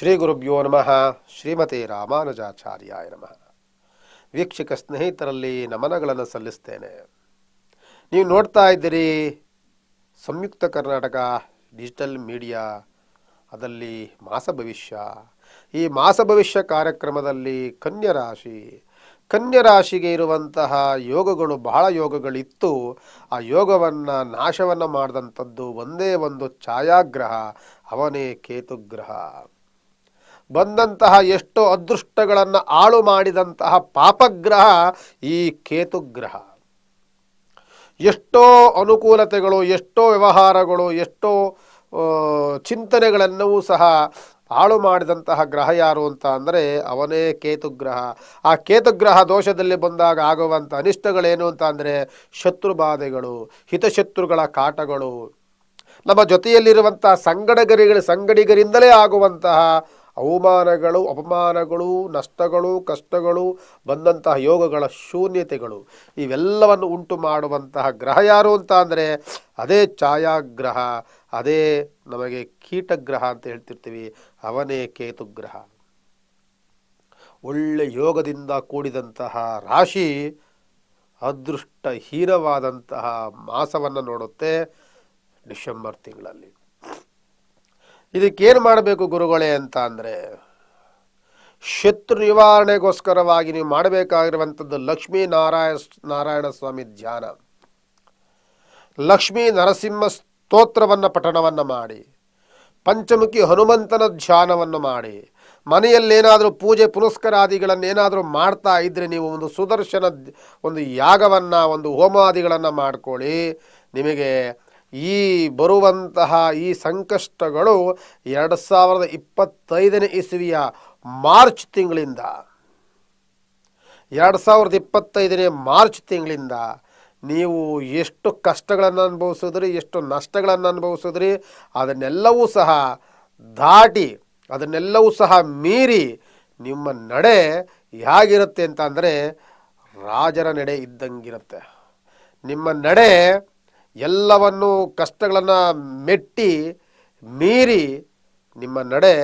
ಶ್ರೀ ಗುರುಭ್ಯೋ ನಮಃ. ಶ್ರೀಮತಿ ರಾಮಾನುಜಾಚಾರ್ಯಾಯ ನಮಃ. ವೀಕ್ಷಕ ಸ್ನೇಹಿತರಲ್ಲಿ ನಮನಗಳನ್ನು ಸಲ್ಲಿಸ್ತೇನೆ. ನೀವು ನೋಡ್ತಾ ಇದ್ದೀರಿ, ಸಂಯುಕ್ತ ಕರ್ನಾಟಕ ಡಿಜಿಟಲ್ ಮೀಡಿಯಾ, ಅದರಲ್ಲಿ ಮಾಸ ಭವಿಷ್ಯ. ಈ ಮಾಸ ಭವಿಷ್ಯ ಕಾರ್ಯಕ್ರಮದಲ್ಲಿ ಕನ್ಯರಾಶಿ ಕನ್ಯರಾಶಿಗೆ ಕನ್ಯಾ ರಾಶಿಗೆ ಇರುವಂತಹ ಯೋಗಗಳು, ಬಹಳ ಯೋಗಗಳಿತ್ತು. ಆ ಯೋಗವನ್ನು, ನಾಶವನ್ನು ಮಾಡಿದಂಥದ್ದು ಒಂದೇ ಒಂದು ಛಾಯಾಗ್ರಹ, ಅವನೇ ಕೇತುಗ್ರಹ. ಬಂದಂತಹ ಎಷ್ಟೋ ಅದೃಷ್ಟಗಳನ್ನು ಆಳು ಮಾಡಿದಂತಹ ಪಾಪಗ್ರಹ ಈ ಕೇತುಗ್ರಹ. ಎಷ್ಟೋ ಅನುಕೂಲತೆಗಳು, ಎಷ್ಟೋ ವ್ಯವಹಾರಗಳು, ಎಷ್ಟೋ ಚಿಂತನೆಗಳೆಲ್ಲವೂ ಸಹ ಹಾಳು ಮಾಡಿದಂತಹ ಗ್ರಹ ಯಾರು ಅಂತ ಅಂದರೆ ಅವನೇ ಕೇತುಗ್ರಹ. ಆ ಕೇತುಗ್ರಹ ದೋಷದಲ್ಲಿ ಬಂದಾಗ ಆಗುವಂಥ ಅನಿಷ್ಟಗಳೇನು ಅಂತ ಅಂದರೆ ಶತ್ರುಬಾಧೆಗಳು, ಹಿತಶತ್ರುಗಳ ಕಾಟಗಳು. ನಮ್ಮ ಜೊತೆಯಲ್ಲಿರುವಂತಹ ಸಂಗಡಗರಿಗಳ, ಸಂಗಡಿಗರಿಂದಲೇ ಆಗುವಂತಹ ಅವಮಾನಗಳು, ಅಪಮಾನಗಳು, ನಷ್ಟಗಳು, ಕಷ್ಟಗಳು, ಬಂದಂತಹ ಯೋಗಗಳ ಶೂನ್ಯತೆಗಳು, ಇವೆಲ್ಲವನ್ನು ಉಂಟು ಮಾಡುವಂತಹ ಗ್ರಹ ಯಾರು ಅಂತ ಅಂದರೆ ಅದೇ ಛಾಯಾಗ್ರಹ, ಅದೇ ನಮಗೆ ಕೀಟಗ್ರಹ ಅಂತ ಹೇಳ್ತಿರ್ತೀವಿ, ಅವನೇ ಕೇತುಗ್ರಹ. ಒಳ್ಳೆ ಯೋಗದಿಂದ ಕೂಡಿದಂತಹ ರಾಶಿ ಅದೃಷ್ಟಹೀನವಾದಂತಹ ಮಾಸವನ್ನು ನೋಡುತ್ತೆ ಡಿಸೆಂಬರ್ ತಿಂಗಳಲ್ಲಿ. ಇದಕ್ಕೇನು ಮಾಡಬೇಕು ಗುರುಗಳೇ ಅಂತ ಅಂದರೆ, ಶತ್ರು ನಿವಾರಣೆಗೋಸ್ಕರವಾಗಿ ನೀವು ಮಾಡಬೇಕಾಗಿರುವಂಥದ್ದು ಲಕ್ಷ್ಮೀ ನಾರಾಯಣ ನಾರಾಯಣ ಸ್ವಾಮಿ ಧ್ಯಾನ. ಲಕ್ಷ್ಮೀ ನರಸಿಂಹ ಸ್ತೋತ್ರವನ್ನು ಪಠಣವನ್ನು ಮಾಡಿ, ಪಂಚಮುಖಿ ಹನುಮಂತನ ಧ್ಯಾನವನ್ನು ಮಾಡಿ, ಮನೆಯಲ್ಲೇನಾದರೂ ಪೂಜೆ ಪುನಸ್ಕಾರಾದಿಗಳನ್ನೇನಾದರೂ ಮಾಡ್ತಾ ಇದ್ದರೆ ನೀವು ಒಂದು ಸುದರ್ಶನ ಒಂದು ಯಾಗವನ್ನು, ಒಂದು ಹೋಮಾದಿಗಳನ್ನು ಮಾಡ್ಕೊಳ್ಳಿ, ನಿಮಗೆ ಈ ಬರುವಂತಹ ಈ ಸಂಕಷ್ಟಗಳು ಎರಡು ಸಾವಿರದ ಇಪ್ಪತ್ತೈದನೇ ಇಸವಿಯ ಮಾರ್ಚ್ ತಿಂಗಳಿಂದ. ಎರಡು ಸಾವಿರದ ಇಪ್ಪತ್ತೈದನೇ ಮಾರ್ಚ್ ತಿಂಗಳಿಂದ ನೀವು ಎಷ್ಟು ಕಷ್ಟಗಳನ್ನು ಅನುಭವಿಸಿದ್ರಿ, ಎಷ್ಟು ನಷ್ಟಗಳನ್ನು ಅನುಭವಿಸಿದ್ರಿ, ಅದನ್ನೆಲ್ಲವೂ ಸಹ ದಾಟಿ, ಅದನ್ನೆಲ್ಲವೂ ಸಹ ಮೀರಿ ನಿಮ್ಮ ನಡೆ ಹೇಗಿರುತ್ತೆ ಅಂತ ಅಂದರೆ ರಾಜರ ನಡೆ ಇದ್ದಂಗಿರುತ್ತೆ. ನಿಮ್ಮ ನಡೆ ಎಲ್ಲವನ್ನು ಕಷ್ಟಗಳನ್ನು ಮೆಟ್ಟಿ ಮೀರಿ ನಿಮ್ಮ ನಡೆ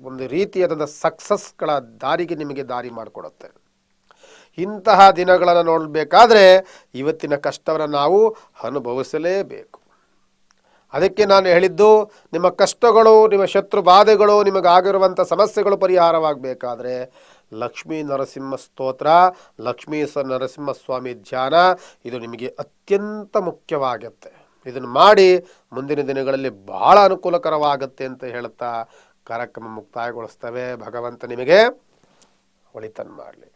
ಒಂದು ರೀತಿಯಾದಂಥ ಸಕ್ಸಸ್ಗಳ ದಾರಿಗೆ ನಿಮಗೆ ದಾರಿ ಮಾಡಿಕೊಡುತ್ತೆ. ಇಂತಹ ದಿನಗಳನ್ನು ನೋಡಬೇಕಾದ್ರೆ ಇವತ್ತಿನ ಕಷ್ಟವನ್ನು ನಾವು ಅನುಭವಿಸಲೇಬೇಕು. ಅದಕ್ಕೆ ನಾನು ಹೇಳಿದ್ದು, ನಿಮ್ಮ ಕಷ್ಟಗಳು, ನಿಮ್ಮ ಶತ್ರು ಬಾಧೆಗಳು ನಿಮಗಾಗಿರುವಂಥ ಸಮಸ್ಯೆಗಳು ಪರಿಹಾರವಾಗಬೇಕಾದ್ರೆ ಲಕ್ಷ್ಮೀ ನರಸಿಂಹ ಸ್ತೋತ್ರ, ಲಕ್ಷ್ಮೀ ಸ ನರಸಿಂಹಸ್ವಾಮಿ ಧ್ಯಾನ, ಇದು ನಿಮಗೆ ಅತ್ಯಂತ ಮುಖ್ಯವಾಗುತ್ತೆ. ಇದನ್ನು ಮಾಡಿ ಮುಂದಿನ ದಿನಗಳಲ್ಲಿ ಬಹಳ ಅನುಕೂಲಕರವಾಗುತ್ತೆ ಅಂತ ಹೇಳುತ್ತಾ ಕಾರ್ಯಕ್ರಮ ಮುಕ್ತಾಯಗೊಳಿಸ್ತವೆ. ಭಗವಂತ ನಿಮಗೆ ಒಳಿತನ್ನು ಮಾಡಲಿ.